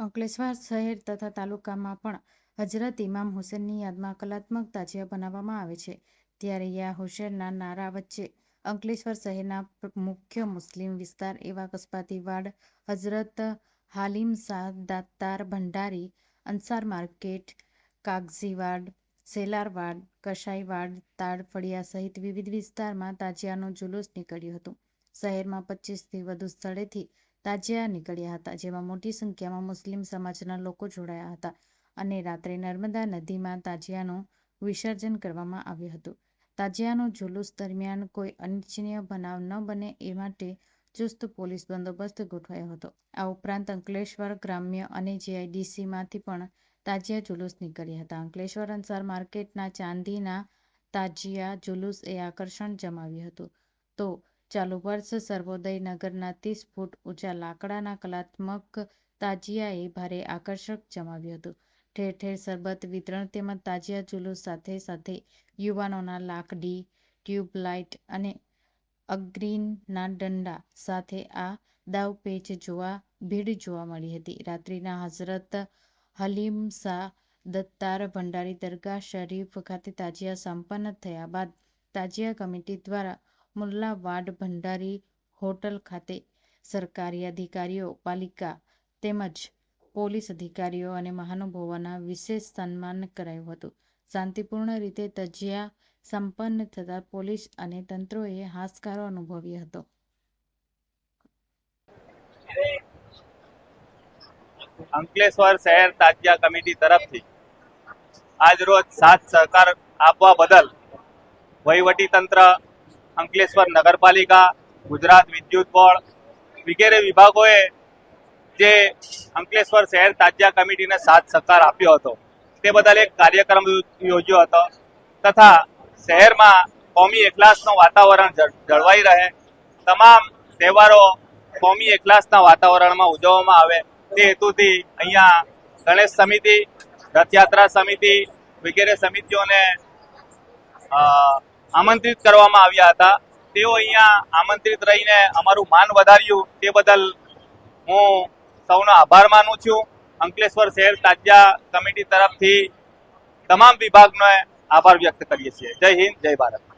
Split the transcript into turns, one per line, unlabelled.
અંકલેશ્વર શહેર તથા તાલુકામાં પણ હજરત ઇમામ હુસેનની યાદમાં કલાત્મક તાજિયા બનાવવામાં આવે છે, ત્યારે યા હુસેનના નારા વચ્ચે અંકલેશ્વર શહેરના મુખ્ય મુસ્લિમ વિસ્તાર એવા કસ્બાતી વાડ હજરત હાલિમ શાહ દાતાર ભંડારી, અંસાર માર્કેટ કાગઝીવાડ સેલારવાડ કસાઈવાડ વાડ તાડફળિયા સહિત વિવિધ વિસ્તારમાં તાજિયાનો જુલુસ નીકળ્યું હતું. શહેરમાં પચીસથી વધુ સ્થળેથી તાજિયા નીકળ્યા હતા, જેમાં મોટી સંખ્યામાં મુસ્લિમ સમાજના લોકો જોડાયા હતા અને રાત્રે નર્મદા નદીમાં તાજિયાનું વિસર્જન કરવામાં આવ્યું હતું. તાજિયાનું જુલુસ દરમિયાન કોઈ અનિચ્છનીય બનાવ ન બને એ માટે ચુસ્ત પોલીસ બંદોબસ્ત ગોઠવાયો હતો. આ ઉપરાંત અંકલેશ્વર ગ્રામ્ય અને જીઆઈડીસીમાંથી પણ તાજિયા જુલુસ નીકળ્યા હતા. અંકલેશ્વર અંસાર માર્કેટના ચાંદીના તાજિયા જુલુસ એ આકર્ષણ જમાવ્યું હતું. તો ચાલુ વર્ષ સર્વોદય નગરના ત્રીસ ફૂટ ઊંચા લાકડાના કલાત્મક તાજિયાએ ભારે આકર્ષક જમાવ્યું હતું. ઠેર ઠેર સરબત વિતરણ તેમજ તાજિયા જુલુસ સાથે સાથે યુવાનોના લાકડી, ટ્યુબલાઇટ અને અગ્રીનના દંડા સાથે આ દાવપેચ જોવા, ભીડ જોવા મળી હતી. રાત્રિના હઝરત હલીમ દત્તાર ભંડારી દરગાહ શરીફ ખાતે તાજિયા સંપન્ન થયા બાદ તાજિયા કમિટી દ્વારા મુલ્લા વાડ ભંડારી હોટલ ખાતે સરકારી અધિકારીઓ, પાલિકા તેમજ પોલીસ અધિકારીઓ અને મહાનુભાવોના વિશેષ સન્માન કરાયું હતું. શાંતિપૂર્ણ રીતે તજિયા સંપન્ન થતાં પોલીસ અને તંત્રએ હાશકારો અનુભવ્યો હતો.
અંકલેશ્વર શહેર તાજિયા કમિટી તરફથી આજરોજ સાથ સહકાર આપવા બદલ વહીવટી તંત્ર અંકલેશ્વર નગરપાલિકા, ગુજરાત વિદ્યુત બોર્ડ વગેરે વિભાગોએ જે અંકલેશ્વર શહેર તાજિયા કમિટીને સાથ સહકાર આપ્યો હતો, તે બદલ એક કાર્યક્રમ યોજ્યો હતો તથા શહેરમાં કોમી એકલાસનું વાતાવરણ જળવાઈ રહે. તમામ તહેવારો કોમી એકલાસના વાતાવરણમાં ઉજવવામાં આવે. તે હેતુથી અહીંયા ગણેશ સમિતિ, રથયાત્રા સમિતિ વગેરે સમિતિઓને આમંત્રિત કરવામાં આવ્યા હતા. તેઓ અહીંયા આમંત્રિત રહીને અમારું માન વધાર્યું. તે બદલ હું સૌનો આભાર માનું છું. અંકલેશ્વર શહેર તાજિયા કમિટી તરફથી તમામ વિભાગનો આભાર વ્યક્ત કરીએ છીએ. જય હિન્દ, જય ભારત.